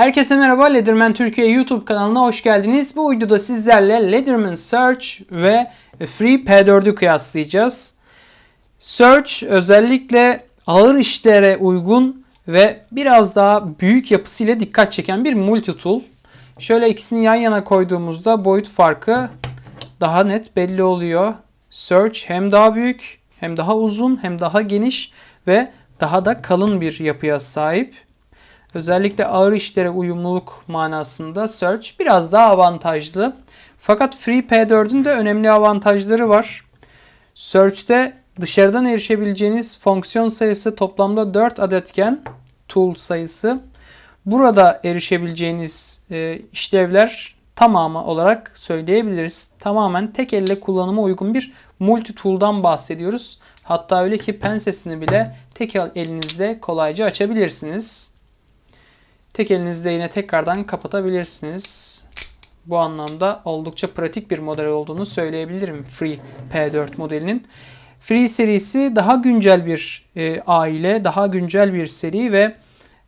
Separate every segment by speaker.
Speaker 1: Herkese merhaba Leatherman Türkiye YouTube kanalına hoş geldiniz. Bu videoda sizlerle Leatherman Search ve Free P4'ü kıyaslayacağız. Search özellikle ağır işlere uygun ve biraz daha büyük yapısıyla dikkat çeken bir multi tool. Şöyle ikisini yan yana koyduğumuzda boyut farkı daha net belli oluyor. Search hem daha büyük, hem daha uzun, hem daha geniş ve daha da kalın bir yapıya sahip. Özellikle ağır işlere uyumluluk manasında Search biraz daha avantajlı. Fakat Free P4'ün de önemli avantajları var. Search'te dışarıdan erişebileceğiniz fonksiyon sayısı toplamda 4 adetken tool sayısı. Burada erişebileceğiniz e, işlevler tamamı olarak söyleyebiliriz. Tamamen tek elle kullanıma uygun bir multi tool'dan bahsediyoruz. Hatta öyle ki pensesini bile tek elinizde kolayca açabilirsiniz. Tek elinizde yine tekrardan kapatabilirsiniz. Bu anlamda oldukça pratik bir model olduğunu söyleyebilirim Free P4 modelinin. Free serisi daha güncel bir e, aile, daha güncel bir seri ve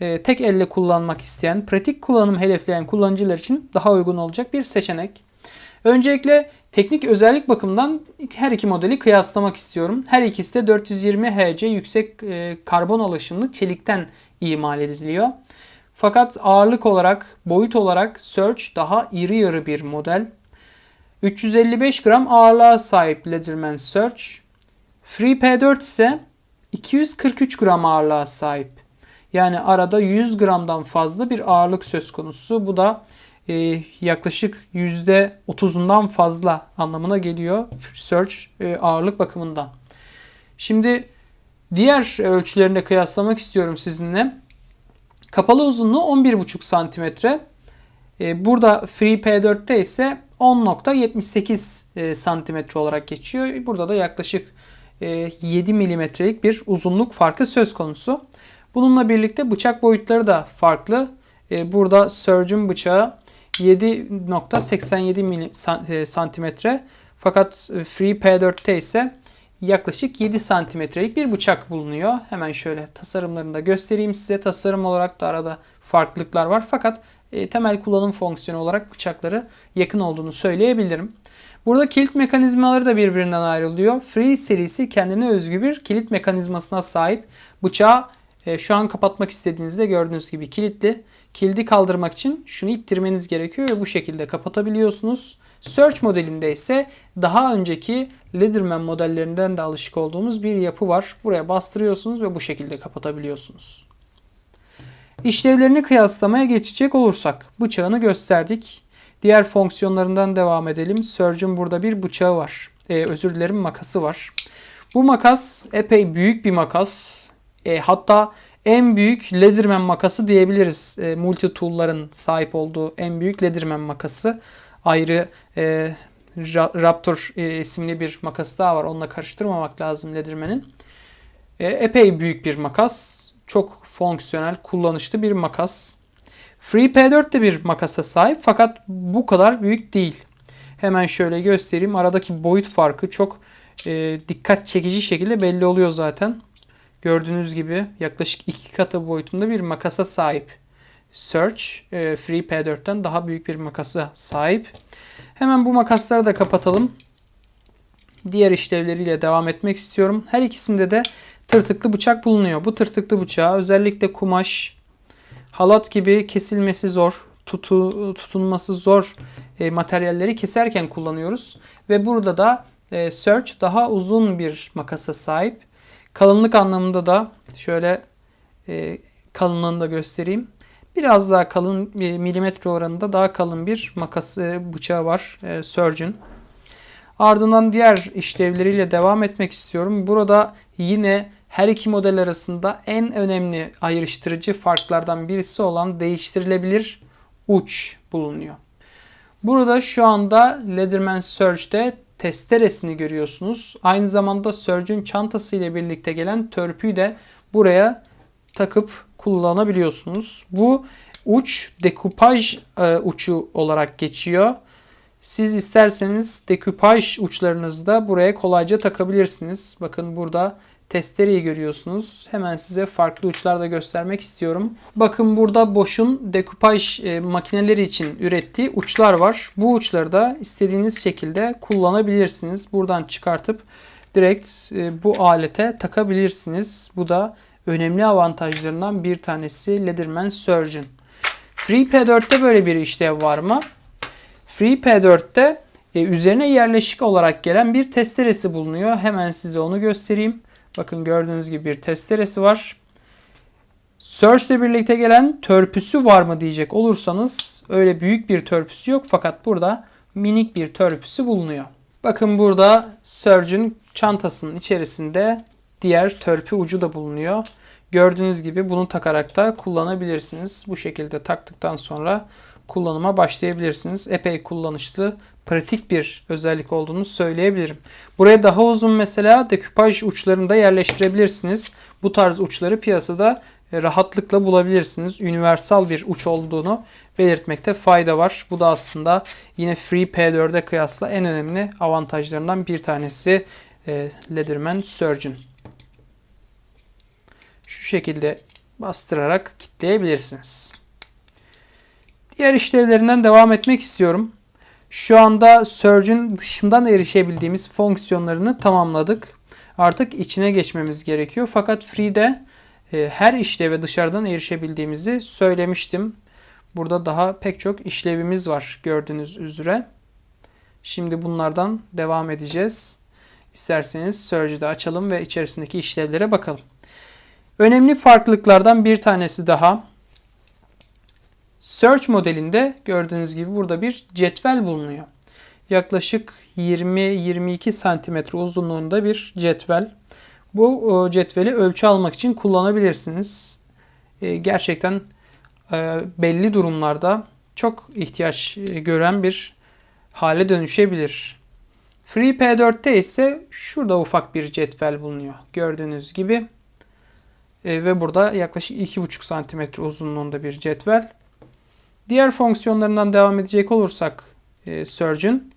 Speaker 1: e, tek elle kullanmak isteyen, pratik kullanım hedefleyen kullanıcılar için daha uygun olacak bir seçenek. Öncelikle teknik özellik bakımından her iki modeli kıyaslamak istiyorum. Her ikisi de 420 Hz yüksek e, karbon alaşımlı çelikten imal ediliyor. Fakat ağırlık olarak, boyut olarak Search daha iri yarı bir model. 355 gram ağırlığa sahip Leatherman Search. Free P4 ise 243 gram ağırlığa sahip. Yani arada 100 gramdan fazla bir ağırlık söz konusu. Bu da e, yaklaşık %30'undan fazla anlamına geliyor Search e, ağırlık bakımından. Şimdi diğer ölçülerine kıyaslamak istiyorum sizinle. Kapalı uzunluğu 11,5 santimetre. E, burada Free P4'te ise 10.78 santimetre olarak geçiyor. Burada da yaklaşık 7 milimetrelik bir uzunluk farkı söz konusu. Bununla birlikte bıçak boyutları da farklı. E, burada Surgeon bıçağı 7.87 santimetre fakat Free P4'te ise yaklaşık 7 santimetrelik bir bıçak bulunuyor. Hemen şöyle tasarımlarını da göstereyim size. Tasarım olarak da arada farklılıklar var fakat e, temel kullanım fonksiyonu olarak bıçakları yakın olduğunu söyleyebilirim. Burada kilit mekanizmaları da birbirinden ayrılıyor. Free serisi kendine özgü bir kilit mekanizmasına sahip. Bıçağı e, şu an kapatmak istediğinizde gördüğünüz gibi kilitli. Kilidi kaldırmak için şunu ittirmeniz gerekiyor ve bu şekilde kapatabiliyorsunuz. Search modelinde ise daha önceki Leatherman modellerinden de alışık olduğumuz bir yapı var. Buraya bastırıyorsunuz ve bu şekilde kapatabiliyorsunuz. İşlevlerini kıyaslamaya geçecek olursak bıçağını gösterdik. Diğer fonksiyonlarından devam edelim. Surgeon burada bir bıçağı var. Ee, özür dilerim makası var. Bu makas epey büyük bir makas. E, hatta en büyük Leatherman makası diyebiliriz. E, multi tool'ların sahip olduğu en büyük Leatherman makası. Ayrı e, Raptor e, isimli bir makası daha var. Onunla karıştırmamak lazım Leatherman'in. E, epey büyük bir makas. Çok fonksiyonel, kullanışlı bir makas. Free P4 de bir makasa sahip fakat bu kadar büyük değil. Hemen şöyle göstereyim. Aradaki boyut farkı çok e, dikkat çekici şekilde belli oluyor zaten. Gördüğünüz gibi yaklaşık iki katı boyutunda bir makasa sahip. Search e, Free P4'ten daha büyük bir makasa sahip. Hemen bu makasları da kapatalım. Diğer işlevleriyle devam etmek istiyorum. Her ikisinde de tırtıklı bıçak bulunuyor. Bu tırtıklı bıçağı özellikle kumaş, halat gibi kesilmesi zor, tutu, tutunması zor e, materyalleri keserken kullanıyoruz. Ve burada da e, Search daha uzun bir makasa sahip. Kalınlık anlamında da şöyle e, kalınlığını da göstereyim. Biraz daha kalın bir milimetre oranında daha kalın bir makas bıçağı var e, Surgeon. Ardından diğer işlevleriyle devam etmek istiyorum. Burada yine her iki model arasında en önemli ayrıştırıcı farklardan birisi olan değiştirilebilir uç bulunuyor. Burada şu anda Leatherman Surge'de testeresini görüyorsunuz. Aynı zamanda Surgeon çantası ile birlikte gelen törpüyü de buraya takıp kullanabiliyorsunuz. Bu uç dekupaj e, uçu olarak geçiyor. Siz isterseniz dekupaj uçlarınızı da buraya kolayca takabilirsiniz. Bakın burada testereyi görüyorsunuz. Hemen size farklı uçlar da göstermek istiyorum. Bakın burada Bosch'un dekupaj e, makineleri için ürettiği uçlar var. Bu uçları da istediğiniz şekilde kullanabilirsiniz. Buradan çıkartıp direkt e, bu alete takabilirsiniz. Bu da önemli avantajlarından bir tanesi Leatherman Surgeon. FreeP4'te böyle bir işlev var mı? FreeP4'te e, üzerine yerleşik olarak gelen bir testeresi bulunuyor. Hemen size onu göstereyim. Bakın gördüğünüz gibi bir testeresi var. Surge ile birlikte gelen törpüsü var mı diyecek olursanız öyle büyük bir törpüsü yok fakat burada minik bir törpüsü bulunuyor. Bakın burada Surge'ün çantasının içerisinde diğer törpü ucu da bulunuyor. Gördüğünüz gibi bunu takarak da kullanabilirsiniz. Bu şekilde taktıktan sonra kullanıma başlayabilirsiniz. Epey kullanışlı, pratik bir özellik olduğunu söyleyebilirim. Buraya daha uzun mesela dekupaj uçlarını da yerleştirebilirsiniz. Bu tarz uçları piyasada e, rahatlıkla bulabilirsiniz. Universal bir uç olduğunu belirtmekte fayda var. Bu da aslında yine Free P4'e kıyasla en önemli avantajlarından bir tanesi e, Leatherman Surgeon. Şu şekilde bastırarak kitleyebilirsiniz. Diğer işlevlerinden devam etmek istiyorum. Şu anda Surge'ün dışından erişebildiğimiz fonksiyonlarını tamamladık. Artık içine geçmemiz gerekiyor. Fakat Free'de e, her işleve dışarıdan erişebildiğimizi söylemiştim. Burada daha pek çok işlevimiz var gördüğünüz üzere. Şimdi bunlardan devam edeceğiz. İsterseniz Surge'ü de açalım ve içerisindeki işlevlere bakalım. Önemli farklılıklardan bir tanesi daha. Search modelinde gördüğünüz gibi burada bir cetvel bulunuyor. Yaklaşık 20-22 santimetre uzunluğunda bir cetvel. Bu cetveli ölçü almak için kullanabilirsiniz. E, gerçekten e, belli durumlarda çok ihtiyaç e, gören bir hale dönüşebilir. FreeP4'te ise şurada ufak bir cetvel bulunuyor. Gördüğünüz gibi. Ve burada yaklaşık 2,5 santimetre uzunluğunda bir cetvel. Diğer fonksiyonlarından devam edecek olursak e, Surge'ün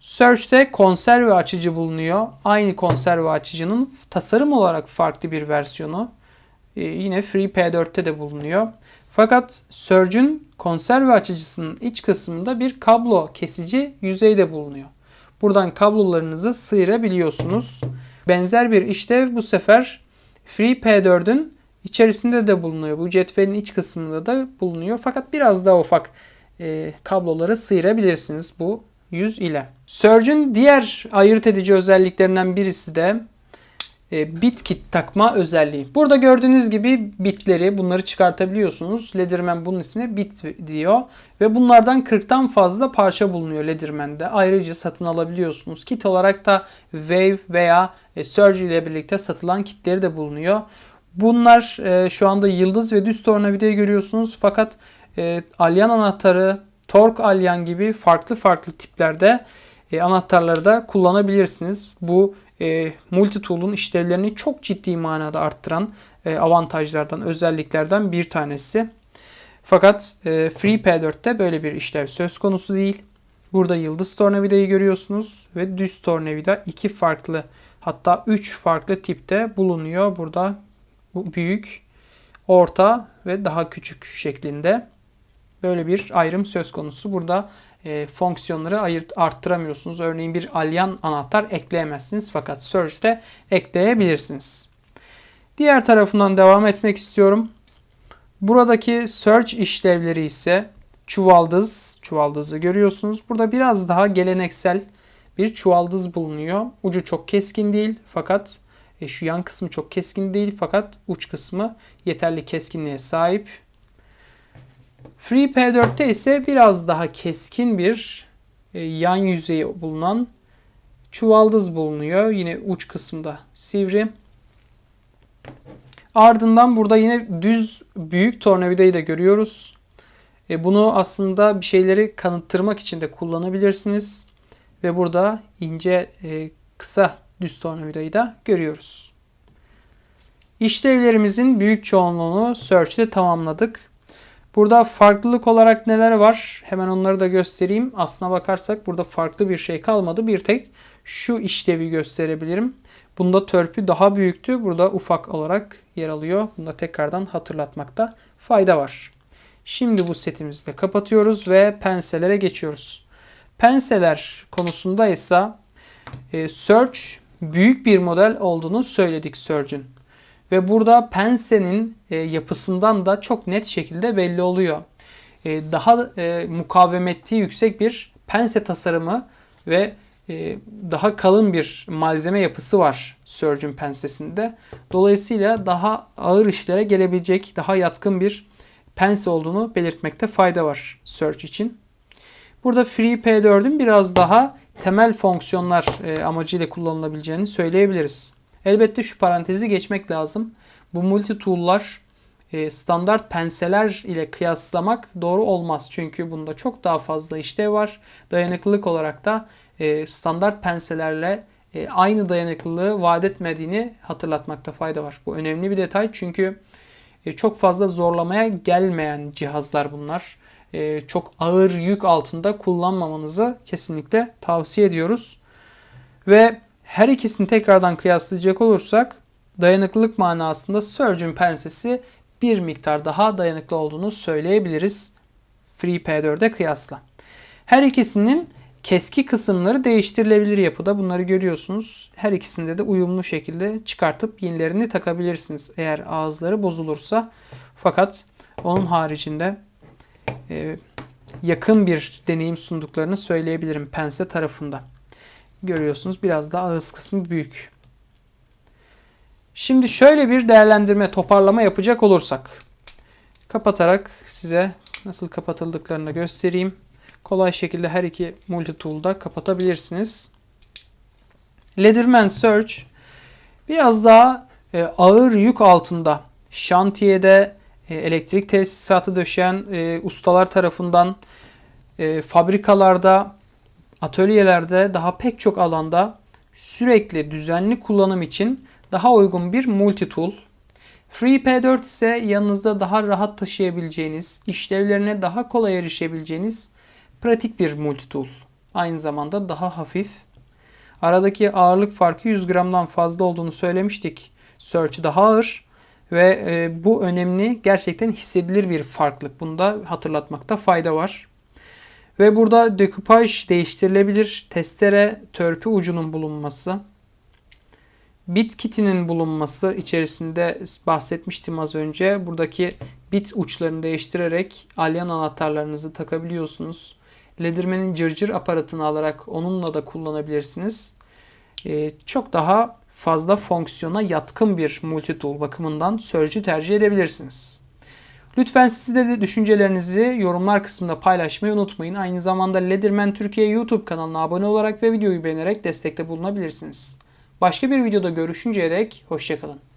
Speaker 1: Search'te konserve açıcı bulunuyor. Aynı konserve açıcının tasarım olarak farklı bir versiyonu. E, yine FreeP4'te de bulunuyor. Fakat Surge'ün konserve açıcısının iç kısmında bir kablo kesici yüzeyde bulunuyor. Buradan kablolarınızı sıyırabiliyorsunuz. Benzer bir işlev bu sefer FreeP4'ün İçerisinde de bulunuyor. Bu cetvelin iç kısmında da bulunuyor. Fakat biraz daha ufak e, kabloları sıyırabilirsiniz bu yüz ile. Surge'ün diğer ayırt edici özelliklerinden birisi de e, bit kit takma özelliği. Burada gördüğünüz gibi bitleri bunları çıkartabiliyorsunuz. Leatherman bunun ismi bit diyor. Ve bunlardan 40'tan fazla parça bulunuyor Leatherman'de. Ayrıca satın alabiliyorsunuz. Kit olarak da Wave veya e, Surge ile birlikte satılan kitleri de bulunuyor. Bunlar e, şu anda yıldız ve düz tornavidayı görüyorsunuz. Fakat alyan anahtarı, tork alyan gibi farklı farklı tiplerde anahtarları da kullanabilirsiniz. Bu e, multitool'un işlevlerini çok ciddi manada arttıran e, avantajlardan, özelliklerden bir tanesi. Fakat e, FreeP4'te böyle bir işlev söz konusu değil. Burada yıldız tornavidayı görüyorsunuz ve düz tornavida iki farklı hatta üç farklı tipte bulunuyor. Burada bu büyük, orta ve daha küçük şeklinde böyle bir ayrım söz konusu. Burada e, fonksiyonları ayırt, arttıramıyorsunuz. Örneğin bir alyan anahtar ekleyemezsiniz fakat Surge'de ekleyebilirsiniz. Diğer tarafından devam etmek istiyorum. Buradaki search işlevleri ise çuvaldız, çuvaldızı görüyorsunuz. Burada biraz daha geleneksel bir çuvaldız bulunuyor. Ucu çok keskin değil fakat e, şu yan kısmı çok keskin değil fakat uç kısmı yeterli keskinliğe sahip. Free P4'te ise biraz daha keskin bir e, yan yüzeyi bulunan çuvaldız bulunuyor. Yine uç kısımda sivri. Ardından burada yine düz büyük tornavidayı da görüyoruz. E, bunu aslında bir şeyleri kanıttırmak için de kullanabilirsiniz. Ve burada ince e, kısa düz tornavidayı da görüyoruz. İşlevlerimizin büyük çoğunluğunu Search'te tamamladık. Burada farklılık olarak neler var? Hemen onları da göstereyim. Aslına bakarsak burada farklı bir şey kalmadı. Bir tek şu işlevi gösterebilirim. Bunda törpü daha büyüktü. Burada ufak olarak yer alıyor. Bunu da tekrardan hatırlatmakta fayda var. Şimdi bu setimizi de kapatıyoruz ve penselere geçiyoruz. Penseler konusunda ise e, Surge büyük bir model olduğunu söyledik Surge'ün. Ve burada pensenin e, yapısından da çok net şekilde belli oluyor. E, daha e, mukavemeti yüksek bir pense tasarımı ve daha kalın bir malzeme yapısı var Surgeon pensesinde. Dolayısıyla daha ağır işlere gelebilecek, daha yatkın bir pense olduğunu belirtmekte fayda var Surge için. Burada Free P4'ün biraz daha temel fonksiyonlar amacıyla kullanılabileceğini söyleyebiliriz. Elbette şu parantezi geçmek lazım. Bu multi tool'lar e, standart penseler ile kıyaslamak doğru olmaz. Çünkü bunda çok daha fazla işlev var. Dayanıklılık olarak da e, standart penselerle e, aynı dayanıklılığı vaat etmediğini hatırlatmakta fayda var. Bu önemli bir detay çünkü çok fazla zorlamaya gelmeyen cihazlar bunlar. Çok ağır yük altında kullanmamanızı kesinlikle tavsiye ediyoruz. Ve her ikisini tekrardan kıyaslayacak olursak dayanıklılık manasında Surgeon pensesi bir miktar daha dayanıklı olduğunu söyleyebiliriz Free P4'e kıyasla. Her ikisinin keski kısımları değiştirilebilir yapıda. Bunları görüyorsunuz. Her ikisinde de uyumlu şekilde çıkartıp yenilerini takabilirsiniz eğer ağızları bozulursa. Fakat onun haricinde e, yakın bir deneyim sunduklarını söyleyebilirim pense tarafında. Görüyorsunuz biraz daha ağız kısmı büyük. Şimdi şöyle bir değerlendirme, toparlama yapacak olursak. Kapatarak size nasıl kapatıldıklarını göstereyim. Kolay şekilde her iki multi tool'da kapatabilirsiniz. Leatherman Search biraz daha e, ağır yük altında şantiyede e, elektrik tesisatı döşeyen e, ustalar tarafından e, fabrikalarda, atölyelerde daha pek çok alanda sürekli düzenli kullanım için daha uygun bir multi tool. FreeP4 ise yanınızda daha rahat taşıyabileceğiniz, işlevlerine daha kolay erişebileceğiniz pratik bir multi tool. Aynı zamanda daha hafif. Aradaki ağırlık farkı 100 gramdan fazla olduğunu söylemiştik. Search daha ağır ve e, bu önemli gerçekten hissedilir bir farklılık. Bunu da hatırlatmakta fayda var. Ve burada dekupaj değiştirilebilir testere törpü ucunun bulunması bit kitinin bulunması içerisinde bahsetmiştim az önce. Buradaki bit uçlarını değiştirerek alyan anahtarlarınızı takabiliyorsunuz. Ledirmen'in cırcır aparatını alarak onunla da kullanabilirsiniz. Ee, çok daha fazla fonksiyona yatkın bir multi tool bakımından Surge'ü tercih edebilirsiniz. Lütfen siz de düşüncelerinizi yorumlar kısmında paylaşmayı unutmayın. Aynı zamanda Ledirmen Türkiye YouTube kanalına abone olarak ve videoyu beğenerek destekte bulunabilirsiniz. Başka bir videoda görüşünceye dek hoşçakalın.